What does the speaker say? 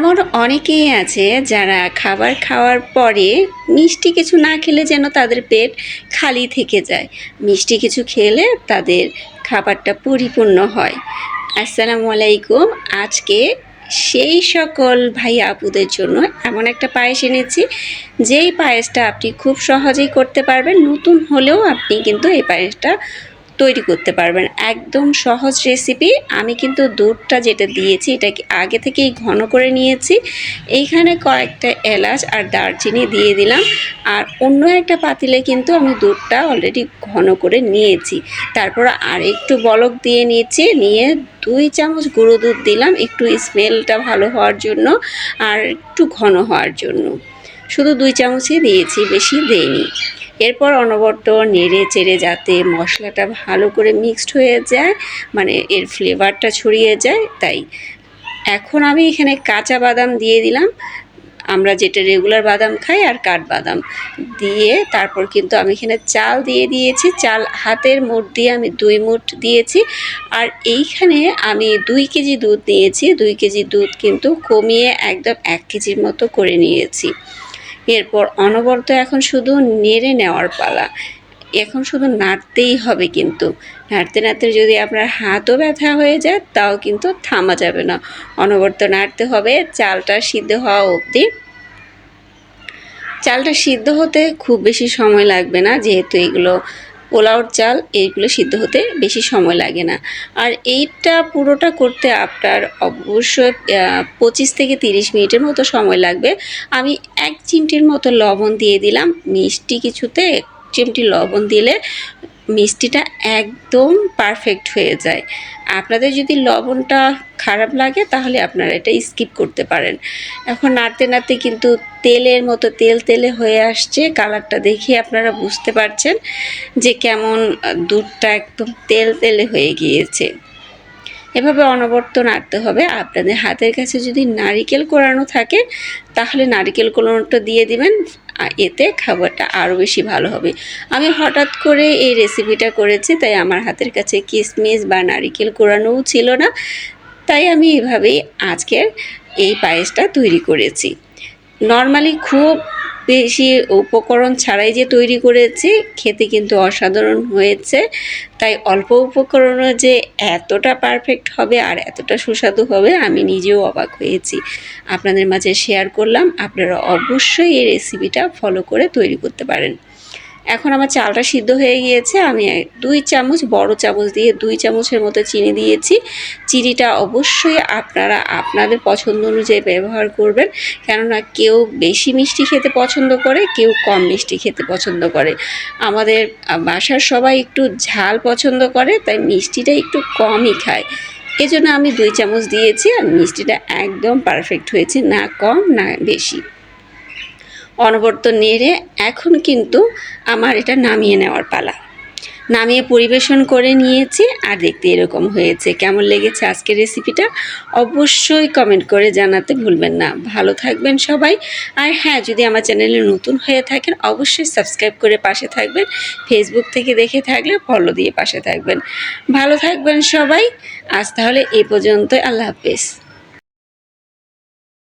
এমন অনেকেই আছে যারা খাবার খাওয়ার পরে মিষ্টি কিছু না খেলে যেন তাদের পেট খালি থেকে যায়। মিষ্টি কিছু খেলে তাদের খাবারটা পরিপূর্ণ হয়। আসসালামু আলাইকুম। আজকে সেই সকল ভাই আপুদের জন্য এমন একটা পায়েস এনেছি। যেই পায়েসটা আপনি খুব সহজেই করতে পারবেন। নতুন হলেও আপনি কিন্তু এই পায়েসটা তৈরি করতে পারবেন। একদম সহজ রেসিপি আমি কিন্তু দুধটা যেটা দিয়েছি এটা আগে থেকেই ঘন করে নিয়েছি। এইখানে কয়েকটা এলাচ আর দারচিনি দিয়ে দিলাম। আর অন্য একটা পাতিলে কিন্তু আমি দুধটা অলরেডি ঘন করে নিয়েছি। তারপর আর একটু বলক দিয়ে নিয়েছি। নিয়ে দুই চামচ গুঁড়ো দুধ দিলাম একটু স্মেলটা ভালো হওয়ার জন্য আর একটু ঘন হওয়ার জন্য। শুধু দুই চামচই দিয়েছি, বেশি দেইনি। এরপর অনবরত নেড়ে চেড়ে যাতে মশলাটা ভালো করে মিক্সড হয়ে যায় মানে এর ফ্লেভারটা ছড়িয়ে যায়, তাই। এখন আমি এখানে কাঁচা বাদাম দিয়ে দিলাম। আমরা যেটা রেগুলার বাদাম খাই আর কাঠবাদাম দিয়ে তারপর কিন্তু আমি এখানে চাল দিয়ে দিয়েছি। চাল হাতের মুঠ দিয়ে আমি দুই মুঠ দিয়েছি। আর এইখানে আমি দুই কেজি দুধ নিয়েছি। দুই কেজি দুধ কিন্তু কমিয়ে একদম এক কেজির মতো করে নিয়েছি। এরপর অনবরত এখন শুধু নেড়ে নেওয়ার পালা। এখন শুধু নাড়তেই হবে কিন্তু। নাড়তে নাড়তে যদি আপনার হাতও ব্যথা হয়ে যায়, তাও কিন্তু থামা যাবে না। অনবরত নাড়তে হবে, চালটা সিদ্ধ হওয়া অবধি। চালটা সিদ্ধ হতে খুব বেশি সময় লাগবে না, যেহেতু এগুলো পোলাওর চাল, এইগুলো সিদ্ধ হতে বেশি সময় লাগে না। আর এইটা পুরোটা করতে আপনার অবশ্যই পঁচিশ থেকে তিরিশ মিনিটের মতো সময় লাগবে। আমি এক চিমটির মতো লবণ দিয়ে দিলাম। মিষ্টি কিছুতে, এক চিমটি লবণ দিলে মিষ্টিটা একদম পারফেক্ট হয়ে যায়। আপনাদের যদি লবণটা খারাপ লাগে, তাহলে আপনারা এটা স্কিপ করতে পারেন। এখন নাড়তে নাড়তে কিন্তু তেলের মতো তেল তেলে হয়ে আসছে। কালারটা দেখে আপনারা বুঝতে পারছেন যে কেমন দুধটা একদম তেল তেলে হয়ে গিয়েছে। এভাবে অনবর্ত নাড়তে হবে। আপনাদের হাতের কাছে যদি নারিকেল কোরানো থাকে, তাহলে নারিকেল কোরানোটা দিয়ে দিবেন। এতে খাবারটা আরও বেশি ভালো হবে। আমি হঠাৎ করে এই রেসিপিটা করেছি, তাই আমার হাতের কাছে কিশমিশ বা নারিকেল কোরানোও ছিল না। তাই আমি এভাবেই আজকের এই পায়েসটা তৈরি করেছি। নর্মালি খুব বেশি উপকরণ ছাড়াই যে তৈরি করেছি, খেতে কিন্তু অসাধারণ হয়েছে। তাই অল্প উপকরণও যে এতটা পারফেক্ট হবে আর এতটা সুস্বাদু হবে, আমি নিজেও অবাক হয়েছি। আপনাদের মাঝে শেয়ার করলাম, আপনারা অবশ্যই এই রেসিপিটা ফলো করে তৈরি করতে পারেন। এখন আমার চালটা সিদ্ধ হয়ে গিয়েছে। আমি দুই চামচ বড় চামচ দিয়ে দুই চামচের মতো চিনি দিয়েছি। চিনিটা অবশ্যই আপনারা আপনাদের পছন্দ অনুযায়ী ব্যবহার করবেন। কেননা কেউ বেশি মিষ্টি খেতে পছন্দ করে, কেউ কম মিষ্টি খেতে পছন্দ করে। আমাদের বাসার সবাই একটু ঝাল পছন্দ করে, তাই মিষ্টিটা একটু কমই খায়। এজন্য আমি দুই চামচ দিয়েছি আর মিষ্টিটা একদম পারফেক্ট হয়েছে, না কম, না বেশি। অনবর্ত নেড়ে এখন কিন্তু আমার এটা নামিয়ে নেওয়ার পালা। নামিয়ে পরিবেশন করে নিয়েছি আর দেখতে এরকম হয়েছে। কেমন লেগেছে আজকের রেসিপিটা অবশ্যই কমেন্ট করে জানাতে ভুলবেন না। ভালো থাকবেন সবাই। আর হ্যাঁ যদি আমার চ্যানেলে নতুন হয়ে থাকেন, অবশ্যই সাবস্ক্রাইব করে পাশে থাকবেন। ফেসবুক থেকে দেখে থাকলে ফলো দিয়ে পাশে থাকবেন। ভালো থাকবেন সবাই। আজ তাহলে এ পর্যন্তই। আল্লাহ হাফেজ।